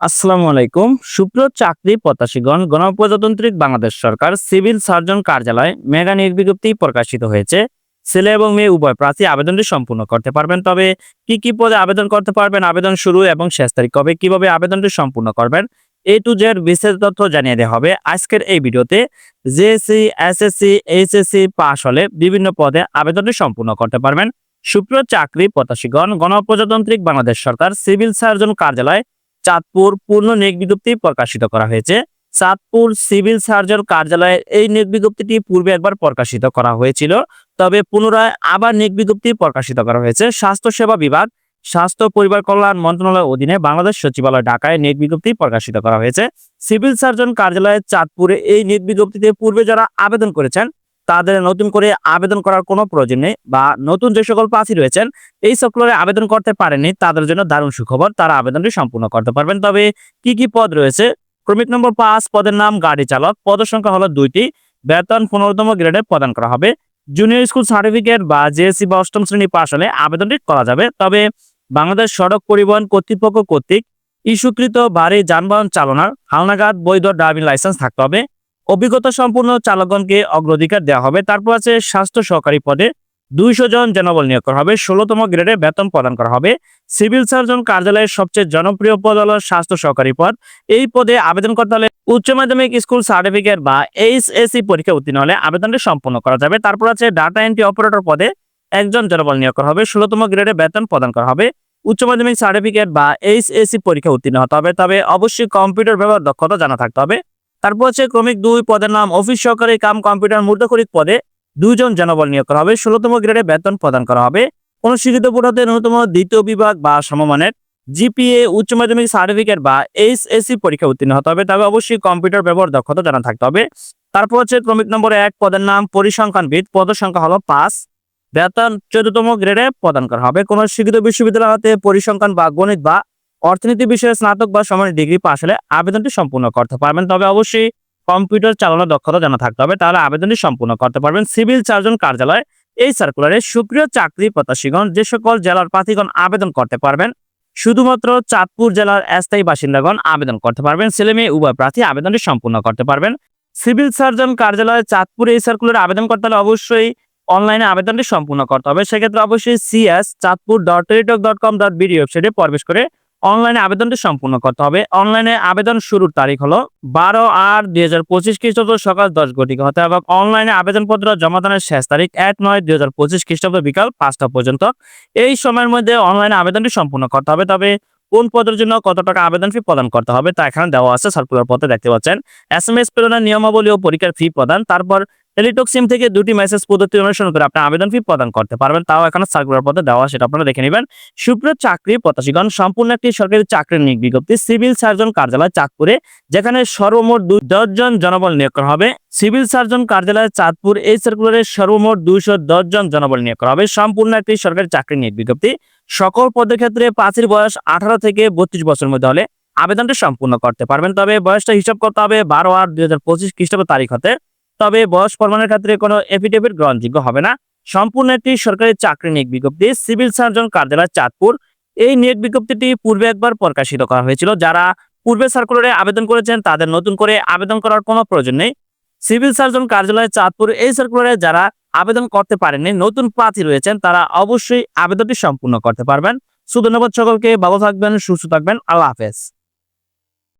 আসসালামু আলাইকুম। সুপ্র চাকরি প্রত্যাশীগণ গণপ্রজাতন্ত্রিক বাংলাদেশ সরকার সিভিল সার্জন কার্যালয় মেগা নির্বিজ্ঞপ্তি প্রকাশিত হয়েছে। ছেলে এবং মেয়ে উভয় প্রার্থী আবেদনটি সম্পূর্ণ করতে পারবেন। তবে কি কি পদে আবেদন করতে পারবেন, আবেদন শুরু এবং শেষ তারিখ কবে কীভাবে আবেদনটি সম্পূর্ণ করবেন, এ টু জেড বিস্তারিত তথ্য জানিয়ে দেওয়া হবে আজকের এই ভিডিওতে। জেএসসি, এসএসসি, এইচএসসি পাশ হলে বিভিন্ন পদে আবেদনটি সম্পূর্ণ করতে পারবেন। সুপ্র চাকরি প্রত্যাশীগণ গণপ্রজাতন্ত্রিক বাংলাদেশ সরকার সিভিল সার্জন কার্যালয় চাঁদপুর পূর্ণ নিয়োগ বিজ্ঞপ্তি প্রকাশিত করা হয়েছে। চাঁদপুর সিভিল সার্জন কার্যালয়ের এই নিয়োগ বিজ্ঞপ্তিটি পূর্বে একবার প্রকাশিত করা হয়েছিল, তবে পুনরায় আবার নিয়োগ বিজ্ঞপ্তি প্রকাশিত করা হয়েছে। স্বাস্থ্য সেবা বিভাগ, স্বাস্থ্য পরিবার কল্যাণ মন্ত্রণালয়ের অধীনে বাংলাদেশ সচিবালয় ঢাকায় নিয়োগ বিজ্ঞপ্তি প্রকাশিত করা হয়েছে। সিভিল সার্জন কার্যালয়ের চাঁদপুরে এই নিয়োগ বিজ্ঞপ্তিতে পূর্বে যারা আবেদন করেছেন তাদের নতুন করে আবেদন করার কোনো প্রয়োজন নেই বা নতুন যে সকল প্রার্থী রয়েছেন, এই সার্কুলারে আবেদন করতে পারেননি, তাদের জন্য দারুণ সুখবর, তারা আবেদনটি সম্পূর্ণ করতে পারবেন। তবে কি কি পদ রয়েছে? ক্রমিক নম্বর পাঁচ, পদের নাম গাড়ি চালক, পদের সংখ্যা হলো দুইটি, বেতন পনেরোতম গ্রেডে প্রদান করা হবে। জুনিয়র স্কুল সার্টিফিকেট বা জেএসসি বা অষ্টম শ্রেণি পাশ হলে আবেদনটি করা যাবে। তবে বাংলাদেশ সড়ক পরিবহন কর্তৃপক্ষ কর্তৃক ইস্যুকৃত ভারী যানবাহন চালনার হালনাগাদ বৈধ ড্রাইভিং লাইসেন্স থাকতে হবে। অভিজ্ঞতা সম্পূর্ণ চালকগণকে অগ্রাধিকার দেওয়া হবে। তারপর আছে স্বাস্থ্য সহকারী পদে দুইশো জন জনবল নিয়োগ করা হবে, ষোলোতম গ্রেডে বেতন প্রদান করা হবে। সিভিল সার্জন কার্যালয়ের সবচেয়ে জনপ্রিয় পদ হল স্বাস্থ্য সহকারী পদ। এই পদে আবেদন করতে হলে উচ্চ মাধ্যমিক স্কুল সার্টিফিকেট বা এইচএসসি পরীক্ষা উত্তীর্ণ হলে আবেদনটি সম্পন্ন করা যাবে। তারপর আছে ডাটা এন্ট্রি অপারেটর পদে একজন জনবল নিয়োগ করা হবে, ষোলোতম গ্রেডে বেতন প্রদান করা হবে। উচ্চ মাধ্যমিক সার্টিফিকেট বা এইচএসসি পরীক্ষা উত্তীর্ণ হতে হবে, তবে অবশ্যই কম্পিউটার ব্যবহার দক্ষতা জানা থাকতে হবে। তারপর হচ্ছে ক্রমিক দুই পদের নাম অফিস সহকারী কাম কম্পিউটার মূর্ধকরিক পদে দুইজন জনবল নিয়োগ করা হবে। ষোলোতম গ্রেডে বেতন প্রদান করা হবে। কোন বোর্ড ন্যূনতম দ্বিতীয় বিভাগ বা সমমানের জিপিএ, উচ্চ মাধ্যমিক সার্টিফিকেট বা এইচএসসি পরীক্ষা উত্তীর্ণ হতে হবে। তবে অবশ্যই কম্পিউটার ব্যবহার দক্ষতা জানা থাকতে হবে। তারপর হচ্ছে ক্রমিক নম্বর এক পদের নাম পরিসংখ্যানবিদ। পদের সংখ্যা হলো পাঁচ। বেতন চোদ্দতম গ্রেডে প্রদান করা হবে। কোনো শিক্ষিত বিশ্ববিদ্যালয় হতে পরিসংখ্যান বা গণিত বা অর্থনীতি বিষয়ে স্নাতক বা সমান ডিগ্রি পাশ হলে আবেদনটি সম্পূর্ণ করতে পারবেন। তবে অবশ্যই কম্পিউটার চালানোর দক্ষতা জানা থাকতে হবে। তাহলে আবেদনটি সম্পূর্ণ করতে পারবেন। সিভিল সার্জন কার্যালয়, এই সার্কুলারে সুপ্রিয় চাকরি প্রত্যাশীগণ, যে সকল জেলার প্রার্থীগণ আবেদন করতে পারবেন, শুধুমাত্র চাঁদপুর জেলার স্থায়ী বাসিন্দাগণ আবেদন করতে পারবেন। ছেলে মেয়ে, উভয় প্রার্থী আবেদনটি সম্পূর্ণ করতে পারবেন। সিভিল সার্জন কার্যালয়ে, চাঁদপুর এই সার্কুলারে আবেদন করতে হলে অবশ্যই অনলাইনে আবেদনটি সম্পূর্ণ করতে হবে। সেক্ষেত্রে অবশ্যই CS Chandpur dot teletalk dot com dot BD ওয়েবসাইটে প্রবেশ করে অনলাইনে আবেদনটি সম্পূর্ণ করতে হবে। অনলাইনে আবেদন শুরুর তারিখ হলো বারো আট দুই হাজার পঁচিশ খ্রিস্টাব্দ সকাল দশ ঘটিকা। হতে এবং অনলাইনে আবেদনপত্র জমা দানের শেষ তারিখ এক নয় দুই হাজার পঁচিশ খ্রিস্টাব্দ বিকাল পাঁচটা পর্যন্ত। এই সময়ের মধ্যে অনলাইনে আবেদনটি সম্পূর্ণ করতে হবে। তবে কোন পদের জন্য কত টাকা আবেদন ফি প্রদান করতে হবে তা এখানে দেওয়া আছে সার্কুলার পথে দেখতে পাচ্ছেন। এস এম এস প্রেরণের নিয়মাবলী ও পরীক্ষার ফি প্রদান। তারপর টেলিটক সিম থেকে দুটি মেসেজ পদ্ধতি অনুসরণ করে আপনি আবেদন ফি প্রদান করতে পারবেন। তাও এখানে সার্কুলার পথে দেওয়া সেটা আপনারা দেখে নেবেন। সুপ্রিয় চাকরি প্রত্যাশীগণ, সম্পূর্ণ একটি সরকারি চাকরির নিয়োগ বিজ্ঞপ্তি, সিভিল সার্জন কার্যালয় চাঁদপুরে, যেখানে সর্বমোট দশ জন জনবল নিয়োগ করা হবে। সিভিল সার্জন কার্যালয় চাঁদপুর, এই সার্কুলারে সর্বমোট দুইশো দশ জন জনবল নিয়োগ করা হবে। সম্পূর্ণ একটি সরকারি চাকরির নিয়োগ বিজ্ঞপ্তি। সকল পদের ক্ষেত্রে পাঁচের বয়স আঠারো থেকে বত্রিশ বছরের মধ্যে হলে আবেদনটা সম্পূর্ণ করতে পারবেন। তবে বয়সটা হিসাব করতে হবে বারো আট দুই হাজার পঁচিশ খ্রিস্টাব্দ তারিখ হতে। তবে বয়স প্রমাণের ক্ষেত্রে কোনো এফিডেভিট গ্রহণযোগ্য হবে না। সম্পূর্ণ একটি সরকারি চাকরি নিয়োগ বিজ্ঞপ্তি, সিভিল সার্জন কার্যালয় চাঁদপুর। এই নিয়োগ বিজ্ঞপ্তিটি পূর্বে একবার প্রকাশিত করা হয়েছিল। যারা পূর্বে সার্কুলারে আবেদন করেছেন, তাদের নতুন করে আবেদন করার কোনো প্রয়োজন নেই। সিভিল সার্জন কার্যালয় চাঁদপুর এই সার্কুলারে যারা আবেদন করতে পারেননি, নতুন প্রার্থী রয়েছেন, তারা অবশ্যই আবেদনটি সম্পূর্ণ করতে পারবেন। সুধন্যবাদ সকলকে, ভালো থাকবেন, সুস্থ থাকবেন। আল্লাহ হাফেজ।